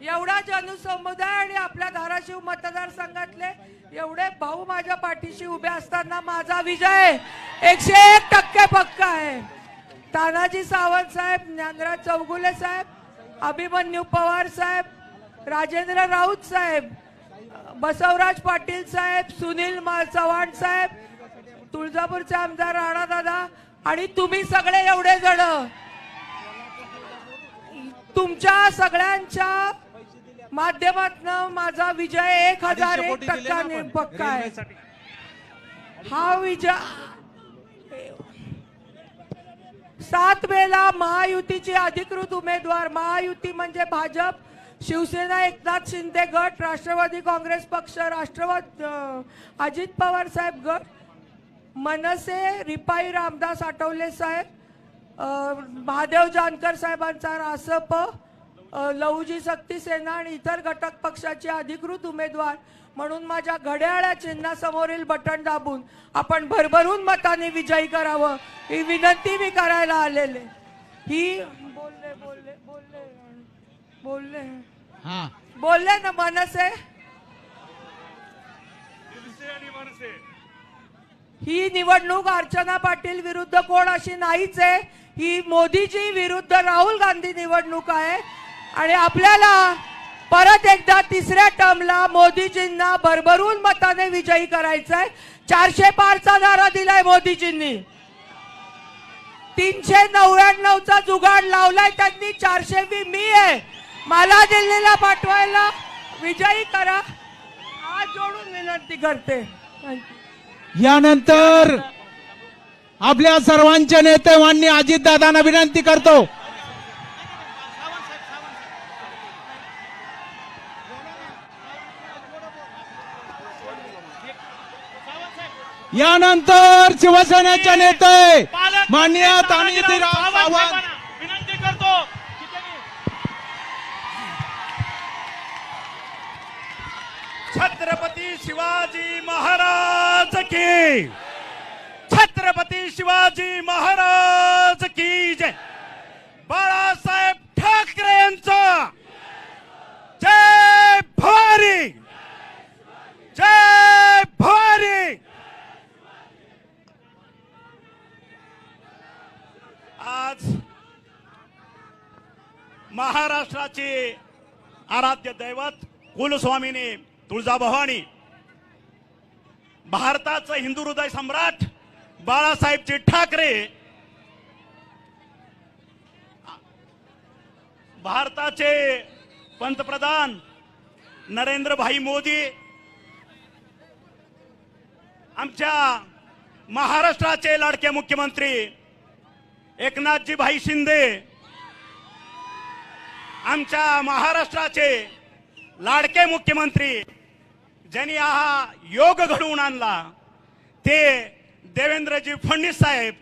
एवढा जनसमुदाय आणि आपल्या धाराशिव मतदारसंघातले एवढे भाऊ माझ्या पाठीशी उभे असताना माझा विजय एकशे एक टक्के पक्का आहे. तानाजी सावंत साहेब ज्ञानराज चौगुले साहेब अभिमन्यू पवार साहेब राजेंद्र राऊत साहेब बसवराज पाटील साहेब सुनील मा- चव्हाण साहेब तुळजापूरचे आमदार राणा दादा आणि तुम्ही सगळे एवढे जण. तुमच्या सगळ्यांच्या माध्यमातून माझा विजय एक हजार एक टक्का पक्का आहे. हा विजय सात वेळा महायुतीचे अधिकृत उमेदवार महायुती म्हणजे भाजप शिवसेना एकनाथ शिंदे गट राष्ट्रवादी काँग्रेस पक्ष राष्ट्रवादी अजित पवार साहेब गट मनसे रिपाई रामदास आठवले साहेब महादेव जानकर साहेबांचा रासप लहुजी शक्ती सेना आणि इतर घटक पक्षाचे अधिकृत उमेदवार म्हणून माझ्या घड्याळ्या चिन्हासमोरील बटन दाबून आपण भरभरून मताने विजयी करावं ही विनंती मी करायला आलेले. ही बोलले बोलले बोलले बोलले. हा. बोलले ना मनसे. ही निवडणूक अर्चना पाटील विरुद्ध कोण अशी नाहीच आहे. ही मोदीजी विरुद्ध राहुल गांधी निवडणूक आहे. आणि आपल्याला परत एकदा तिसऱ्या टर्मला मोदीजींना भरभरून मताने विजयी करायचंय. चारशे पारचा नारा दिलाय मोदीजींनी. तीनशे नव्याण्णवचा जुगाड लावलाय त्यांनी चारशे बी मी आहे. मला दिल्लीला पाठवायला विजयी करा. हात जोडून विनंती करते. यानंतर आपल्या सर्वांचे नेते मान्य अजितदादांना विनंती करतो. यानंतर शिवसेनेचे नेते मान्य तानाजीराव सावंत विनंती करतो छत्रपती शिवाजी महाराज की छत्रपती शिवाजी महाराज की जय बाळासाहेब ठाकरे यांचा जय भवारी जय भवारी आज महाराष्ट्राचे आराध्य दैवत कुलस्वामिनी तुळजाभवानी भारताचं हिंदू हृदय सम्राट बाळासाहेबजी ठाकरे भारताचे पंतप्रधान नरेंद्रभाई मोदी आमच्या महाराष्ट्राचे लाडके मुख्यमंत्री एकनाथजी भाई शिंदे आमच्या महाराष्ट्राचे लाडके मुख्यमंत्री ज्यांनी हा योग घडवून आणला ते देवेंद्रजी फडणवीस साहेब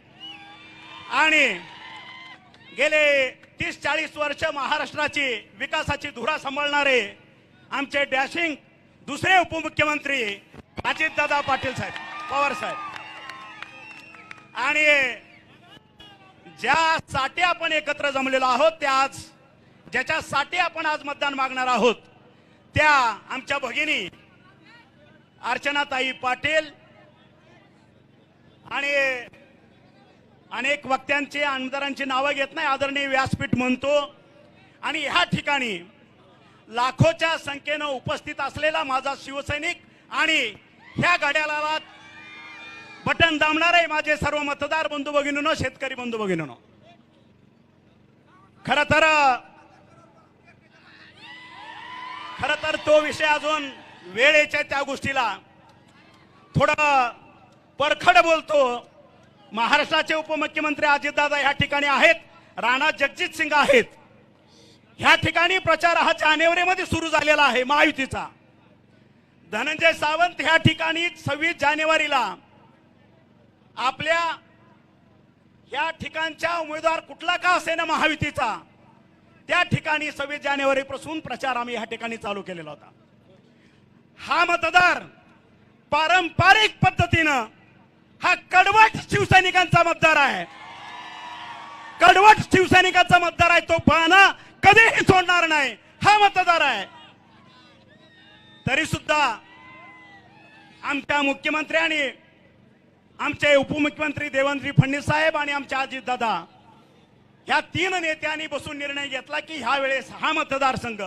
आणि गेले तीस चाळीस वर्ष महाराष्ट्राची विकासाची धुरा सांभाळणारे आमचे डॅशिंग दुसरे उपमुख्यमंत्री अजितदादा पाटील साहेब पवार साहेब. आणि ज्यासाठी आपण एकत्र जमलेलो आहोत त्या आज ज्याच्यासाठी आपण आज मतदान मागणार आहोत त्या आमच्या भगिनी अर्चनाताई पाटील आणि अनेक वक्त्यांची आमदारांची नावं घेत नाही आदरणीय व्यासपीठ म्हणतो. आणि ह्या ठिकाणी लाखोच्या संख्येनं उपस्थित असलेला माझा शिवसैनिक आणि ह्या घड्याळाला बटन आहे माझे सर्व मतदार बंधू भगिनीनो शेतकरी बंधू भगिनीनो. खर तर खर तर तो विषय अजून वेळेच्या त्या गोष्टीला थोडं परखड बोलतो. महाराष्ट्राचे उपमुख्यमंत्री अजितदादा ह्या ठिकाणी आहेत राणा जगजित सिंग आहेत. ह्या ठिकाणी प्रचार हा जानेवारीमध्ये सुरू झालेला आहे महायुतीचा. धनंजय सावंत ह्या ठिकाणी सव्वीस जानेवारीला आपल्या या ठिकाणच्या उमेदवार कुठला का असेना महायुतीचा? त्या ठिकाणी सव्वीस जानेवारीपासून प्रचार आम्ही ह्या ठिकाणी चालू केलेला होता. हा मतदार पारंपरिक पद्धतीनं हा कडवट शिवसैनिकांचा मतदार आहे. कडवट शिवसैनिकांचा मतदार आहे तो पाना कधीही सोडणार नाही. हा मतदार आहे. तरी सुद्धा आमच्या मुख्यमंत्र्यांनी आमचे उपमुख्यमंत्री देवेंद्र फडणवीस साहेब आणि आमचे अजितदादा ह्या तीन नेत्यांनी बसून निर्णय घेतला की ह्या वेळेस हा मतदारसंघ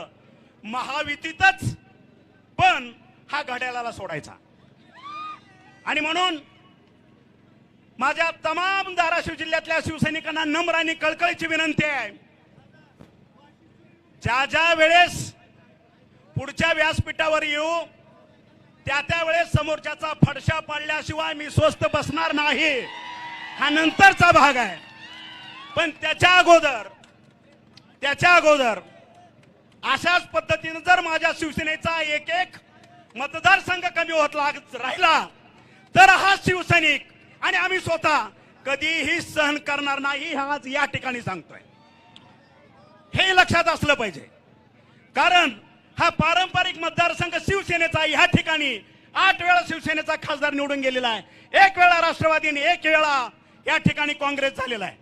महायुतीतच पण हा घड्याळाला सोडायचा. आणि म्हणून माझ्या तमाम धाराशिव जिल्ह्यातल्या शिवसैनिकांना नम्र आणि कळकळीची विनंती आहे. ज्या ज्या वेळेस पुढच्या व्यासपीठावर येऊ त्या त्या वेळेस समोरच्याचा फडशा पाडल्याशिवाय मी स्वस्त बसणार नाही. हा नंतरचा भाग आहे. पण त्याच्या अगोदर त्याच्या अगोदर अशाच पद्धतीनं जर माझ्या शिवसेनेचा एक एक मतदारसंघ कमी होत लाग- राहिला तर हा शिवसैनिक आणि आम्ही स्वतः कधीही सहन करणार नाही हा आज या ठिकाणी सांगतोय. हे लक्षात असलं पाहिजे. कारण हा पारंपरिक मतदारसंघ शिवसेनेचा ह्या ठिकाणी आठ वेळा शिवसेनेचा खासदार निवडून गेलेला आहे. एक वेळा राष्ट्रवादीने एक वेळा या ठिकाणी काँग्रेस झालेला आहे.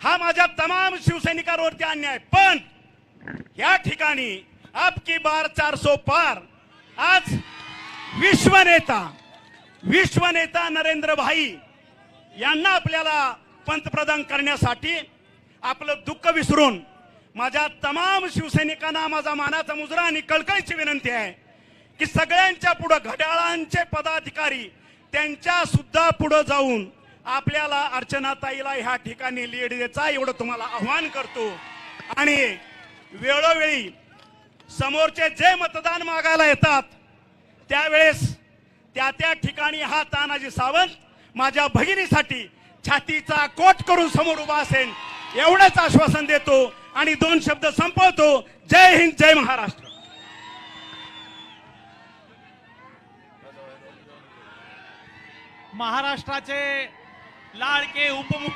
हा माझ्या तमाम शिवसैनिकांवरती अन्याय. पण या ठिकाणी अब की बार सो पार. आज विश्वनेता विश्वनेता नरेंद्र भाई यांना आपल्याला पंतप्रधान करण्यासाठी आपलं दुःख विसरून माझ्या तमाम शिवसैनिकांना माझा मानाचा मुजरा आणि कळकळीची विनंती आहे. की सगळ्यांच्या पुढं घड्याळांचे पदाधिकारी त्यांच्या सुद्धा पुढं जाऊन आपल्याला अर्चनाताईला ह्या ठिकाणी लीड द्यायचा एवढं तुम्हाला आव्हान करतो. आणि वेळोवेळी समोरचे जे मतदान मागायला येतात त्यावेळेस त्या त्या ठिकाणी हा तानाजी सावंत माझ्या भगिनीसाठी छातीचा कोट करून समोर उभा असेल एवढंच आश्वासन देतो आणि दोन शब्द संपवतो. जय हिंद जय महाराष्ट्र. महाराष्ट्राचे लाडके उपमुख्य